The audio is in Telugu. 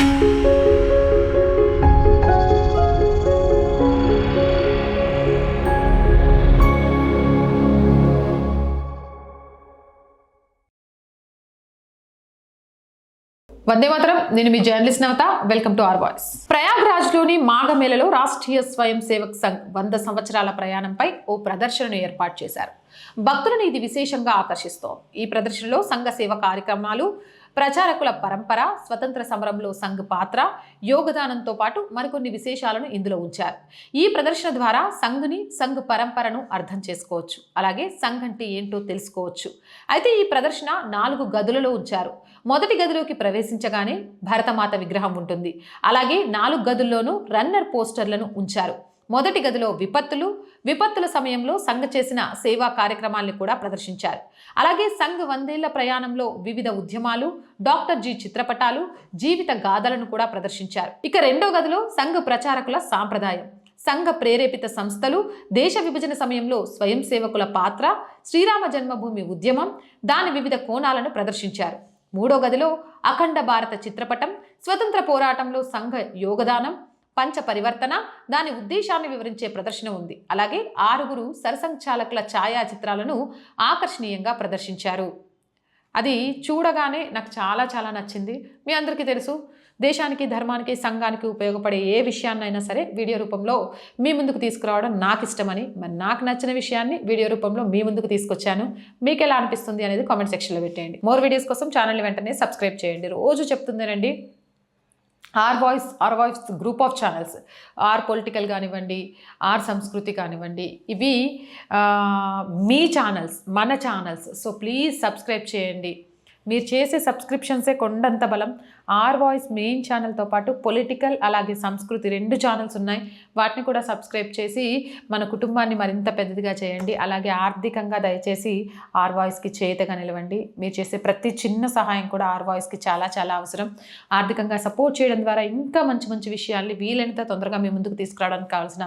వందే మాత్రం. నేను మీ journalist Navatha. Welcome to R voice. ప్రయాగ్రాజ్లోని మాఘమేళలో రాష్ట్రీయ స్వయం సేవక్ సంఘ్ వంద సంవత్సరాల ప్రయాణంపై ఓ ప్రదర్శనను ఏర్పాటు చేశారు. భక్తులను ఇది విశేషంగా ఆకర్షిస్తోంది. ఈ ప్రదర్శనలో సంఘ సేవ కార్యక్రమాలు ప్రచారకుల పరంపర స్వతంత్ర సమరంలో సంఘ్ పాత్ర యోగదానంతో పాటు మరికొన్ని విశేషాలను ఇందులో ఉంచారు. ఈ ప్రదర్శన ద్వారా సంఘుని సంఘ్ పరంపరను అర్థం చేసుకోవచ్చు. అలాగే సంఘ్ అంటే ఏంటో తెలుసుకోవచ్చు. అయితే ఈ ప్రదర్శన నాలుగు గదులలో ఉంచారు. మొదటి గదిలోకి ప్రవేశించగానే భరతమాత విగ్రహం ఉంటుంది. అలాగే నాలుగు గదుల్లోనూ రన్నర్ పోస్టర్లను ఉంచారు. మొదటి గదిలో విపత్తులు విపత్తుల సమయంలో సంఘ చేసిన సేవా కార్యక్రమాల్ని కూడా ప్రదర్శించారు. అలాగే సంఘ్ వందేళ్ళ ప్రయాణంలో వివిధ ఉద్యమాలు డాక్టర్ జీ చిత్రపటాలు జీవిత గాథలను కూడా ప్రదర్శించారు. ఇక రెండో గదిలో సంఘ ప్రచారకుల సాంప్రదాయం. సంఘ ప్రేరేపిత సంస్థలు దేశ విభజన సమయంలో స్వయం సేవకుల పాత్ర శ్రీరామ జన్మభూమి ఉద్యమం దాని వివిధ కోణాలను ప్రదర్శించారు. మూడో గదిలో అఖండ భారత చిత్రపటం స్వతంత్ర పోరాటంలో సంఘ యోగదానం పంచ పరివర్తన దాని ఉద్దేశాన్ని వివరించే ప్రదర్శన ఉంది. అలాగే ఆరుగురు సరసంచాలకుల ఛాయాచిత్రాలను ఆకర్షణీయంగా ప్రదర్శించారు. అది చూడగానే నాకు చాలా చాలా నచ్చింది. మీ అందరికీ తెలుసు దేశానికి ధర్మానికి సంఘానికి ఉపయోగపడే ఏ విషయాన్నైనా సరే వీడియో రూపంలో మీ ముందుకు తీసుకురావడం నాకు ఇష్టమని మరి నాకు నచ్చిన విషయాన్ని వీడియో రూపంలో మీ ముందుకు తీసుకొచ్చాను. మీకు ఎలా అనిపిస్తుంది అనేది కామెంట్ సెక్షన్లో పెట్టేయండి. మోర్ వీడియోస్ కోసం ఛానల్ వెంటనే సబ్స్క్రైబ్ చేయండి. రోజు చెప్తుందేనండి R voice R voice group of channels or political కానివ్వండి ఆర్ సంస్కృతి కానివ్వండి ఇవి మీ ఛానల్స్ మన ఛానల్స్. సో ప్లీజ్ సబ్స్క్రైబ్ చేయండి. మీరు చేసే సబ్స్క్రిప్షన్సే కొండంత బలం. ఆర్ వాయిస్ మెయిన్ ఛానల్తో పాటు పొలిటికల్ అలాగే సంస్కృతి రెండు ఛానల్స్ ఉన్నాయి. వాటిని కూడా సబ్స్క్రైబ్ చేసి మన కుటుంబాన్ని మరింత పెద్దదిగా చేయండి. అలాగే ఆర్థికంగా దయచేసి ఆర్ వాయిస్కి చేతగా నిలవండి. మీరు చేసే ప్రతి చిన్న సహాయం కూడా ఆర్ వాయిస్కి చాలా చాలా అవసరం. ఆర్థికంగా సపోర్ట్ చేయడం ద్వారా ఇంకా మంచి మంచి విషయాల్ని వీలైనంత తొందరగా మీ ముందుకు తీసుకురావడానికి కావాల్సిన